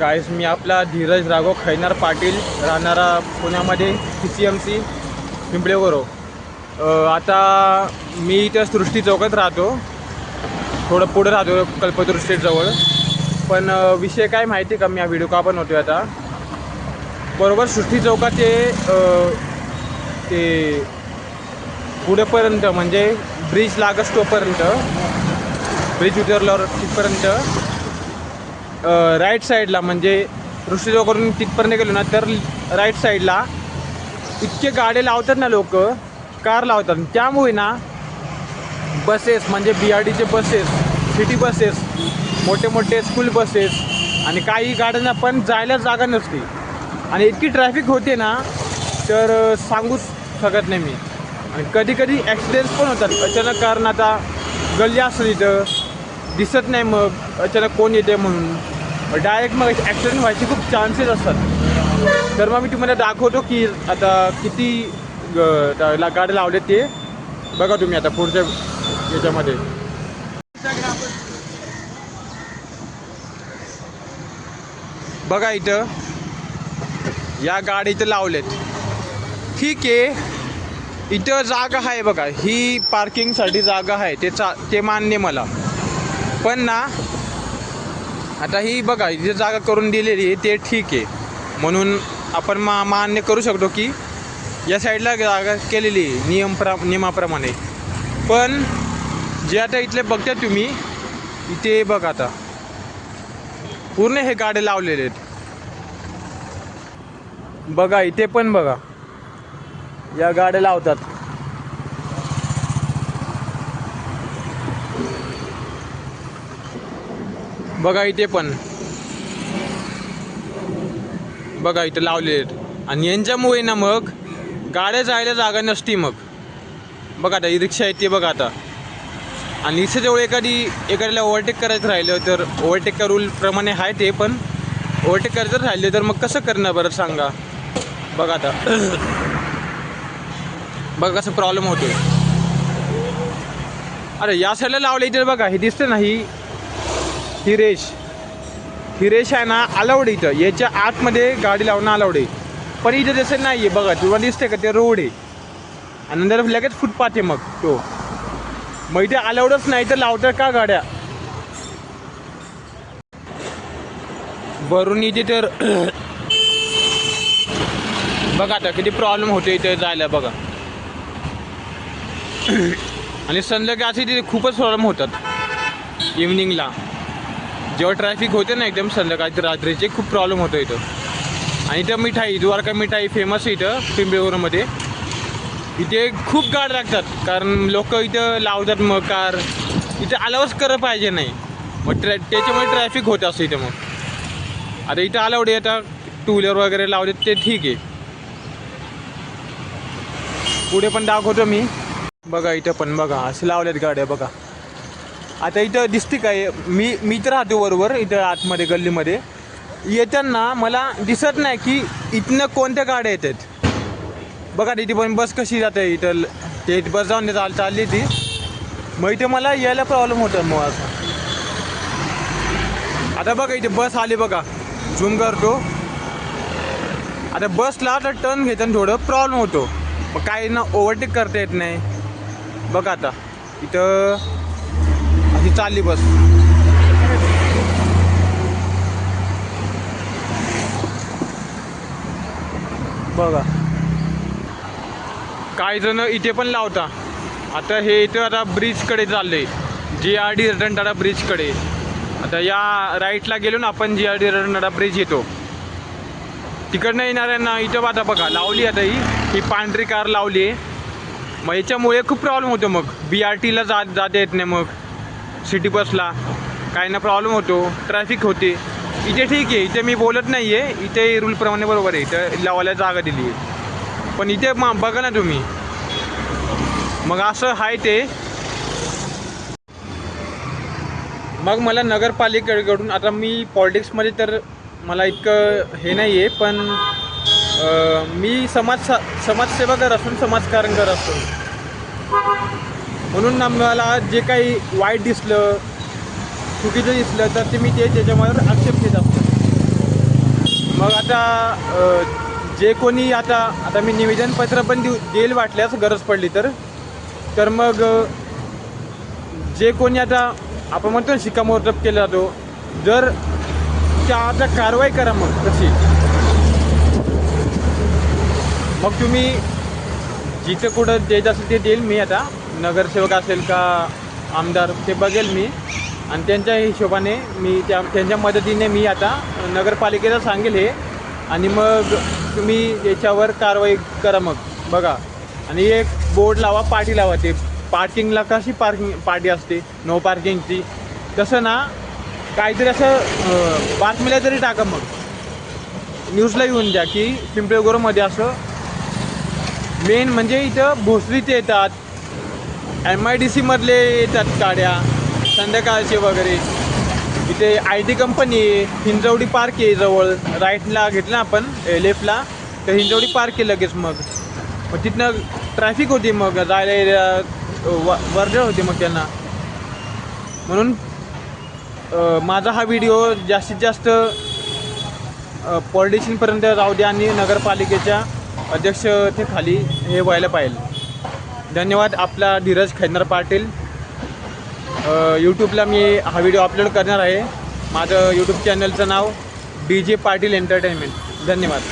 गाईस मी आपला धीरज राघव खैनार पाटील राहणारा पुण्यामध्ये पी सी एम सी पिंपळेवरो आता मी इथं सृष्टी चौकात राहतो. थोडं पुढं राहतो कल्पतरू पण विषय काय माहिती का? मी हा व्हिडिओ का बनवतो आहे आता. बरोबर सृष्टी चौकात ते ते पुढेपर्यंत म्हणजे ब्रिज लागस तोपर्यंत ब्रिज उतरल्यावर तिथपर्यंत राईट साईडला म्हणजे ऋषी तिथपर्यंत गेलो ना तर राईट साईडला इतके गाड्या लावतात ना लोक कार लावतात. त्यामुळे ना बसेस म्हणजे बी आर डीचे बसेस सिटी बसेस मोठे मोठे स्कूल बसेस आणि काही गाड्यांना पण जायला जागा नसते. आणि इतकी ट्रॅफिक होते ना तर सांगूच शकत नाही मी. आणि कधी कधी ॲक्सिडेंट्स पण होतात. अचानक कारण आता गल्ली असतं तिथं दिसत नाही मग अचानक कोण येते म्हणून. डायरेक्ट मग ॲक्सिडेंट व्हायचे खूप चान्सेस असतात. तर मग मी तुम्हाला दाखवतो की आता किती ग- ला- गाड्या लावले ते. बघा तुम्ही आता पुढच्या याच्यामध्ये. बघा इथं. या गाडी इथं लावलेत. ठीक आहे. इथं जागा आहे बघा. ही पार्किंगसाठी जागा आहे. ते चा ते मान्य मला. पण ना आता ही बघा जी जागा करून दिलेली आहे ते ठीक आहे. म्हणून आपण मा मान्य करू शकतो की या साईडला जागा केलेली आहे नियम प्रा नियमाप्रमाणे. पण जे आता इथले बघता तुम्ही इथे बघा आता. पूर्ण हे गाडे लावलेले आहेत. बघा इथे पण बघा. या गाड्या लावतात. बघा इथे पण. बघा इथे लावलेले आहेत. आणि यांच्यामुळे ना मग गाड्या जायला जागा नसती मग. बघा आता ही रिक्षा आहे ते बघा आता. आणि रिक्षाजवळ एखादी एखाद्याला ओव्हरटेक करायचं राहिलं तर ओव्हरटेक रूलप्रमाणे आहे ते पण ओव्हरटेक करायचं राहिलं तर मग कसं करणार बरं सांगा. बघा आता. बघा कसं प्रॉब्लेम होतोय. अरे या साईडला लावलं इथे बघा हे दिसतं नाही हिरेश. हिरेश आहे ना अलाउड इथं. याच्या आतमध्ये गाडी लावणं अलाउड आहे पण इथं तसं नाही आहे बघा तुला दिसते का? ते रोड आहे. आणि नंतर लगेच फुटपाथ आहे मग तो. मग इथे अलाउडच नाही तर लावतात का गाड्या? वरून इथे तर बघा आता किती प्रॉब्लेम होतो इथे जायला बघा. आणि संध्याकाळची तिथे खूपच प्रॉब्लेम होतात. इव्हनिंगला जेव्हा ट्रॅफिक होते ना एकदम संध्याकाळची रात्रीचे खूप प्रॉब्लेम होतो इथं. आणि इथं मिठाई द्वारका मिठाई फेमस आहे इथं पिंपळेवरमध्ये इथे खूप गाड लागतात कारण लोक इथं लावतात मग कार. इथे अलावच करं पाहिजे नाही. मग ट्रॅ त्याच्यामुळे ट्रॅफिक होतं असं इथं मग. आता इथं अलावडे आता टू व्हीलर वगैरे लावले ते ठीक आहे. पुढे पण दाखवतो मी. बघा इथं पण बघा असे लावल्यात गाड्या बघा. आता इथं दिसते काय? मी मी तर राहतो बरोबर इथं आतमध्ये गल्लीमध्ये. येताना मला दिसत नाही की इथनं कोणत्या गाड्या येतात. बघा तिथे पण बस कशी जाते इथं ते बस जाऊन चाल चालली ती. मग इथे मला यायला प्रॉब्लेम होतं मग असं. आता बघा इथे बस आली बघा. झूम करतो. आता बसला तर टर्न घेताना थोडं प्रॉब्लेम होतो. मग काही ना ओव्हरटेक करता येत नाही. बघा आता. इथं अशी चालली बस. बघा. काही जण इथे पण लावता. आता हे इथं आता ब्रिजकडे चालले जी आर डी रतनटाडा ब्रिजकडे आता या राईटला गेलो ना आपण J R D Ratan Tata bridge येतो. तिकडनं येणाऱ्यांना इथं आता बघा लावली आता ही. ही पांढरी कार लावली आहे. मग याच्यामुळे खूप प्रॉब्लेम होतो मग. बी आर टीला जा जाता येत नाही मग. सिटी बसला काही ना प्रॉब्लेम होतो ट्रॅफिक होते. इथे ठीक आहे इथे मी बोलत नाही आहे इथे रूलप्रमाणे बरोबर आहे इथं लावायला जागा दिली आहे. पण इथे मा बघा ना तुम्ही. मग असं आहे ते. मग मला नगरपालिकेकडून आता मी पॉलिटिक्समध्ये तर मला इतकं हे नाही आहे पण मी समाज समाजसेवाकर असून समाजकारणकर असतो म्हणून ना मला जे काही वाईट दिसलं चुकीचं दिसलं तर ते मी ते त्याच्यावर आक्षेप घेत असतो. मग आता जे कोणी आता आता मी निवेदनपत्र पण देऊ देईल वाटल्यास गरज पडली तर तर मग जे कोणी आता आपण म्हणतो ना शिक्कामोर्तब केला जातो जर त्या आता कारवाई करा मग तशी. मग तुम्ही जिथं कुठं द्यायचं असेल ते देईल मी आता. नगरसेवक असेल का आमदार ते बघेल मी. आणि त्यांच्या हिशोबाने मी त्या त्यांच्या मदतीने मी आता नगरपालिकेला सांगेल हे. आणि मग तुम्ही याच्यावर कारवाई करा मग. बघा. आणि एक बोर्ड लावा पाटी लावा. ते पार्किंगला कशी पार्किंग पार्टी असते? नो पार्किंगची तसं ना काहीतरी असं बातमीला तरी टाका मग. न्यूजला येऊन द्या की पिंपळेगोरमध्ये असं. मेन म्हणजे इथं भोसरीचे येतात. एम आय डी सीमधले येतात गाड्या संध्याकाळचे वगैरे. इथे आय टी कंपनी आहे हिंजवडी पार्क आहे जवळ. राईटला घेतलं आपण लेफ्टला तर हिंजवडी पार्क आहे लगेच मग. मग तिथनं ट्रॅफिक होती मग जायला यायला, व वर्दळ होती मग त्यांना. म्हणून माझा हा व्हिडिओ जास्तीत जास्त पॉलिटिशियनपर्यंत राहू द्या आणि नगरपालिकेच्या अध्यक्ष ते खाली हे व्हायला पाहिजे धन्यवाद आपला धीरज खैनर पाटील. यूट्यूबला मी हा व्हिडिओ अपलोड करणार आहे. माझं यूट्यूब चॅनलचं नाव डी जे पाटील एंटरटेनमेंट धन्यवाद.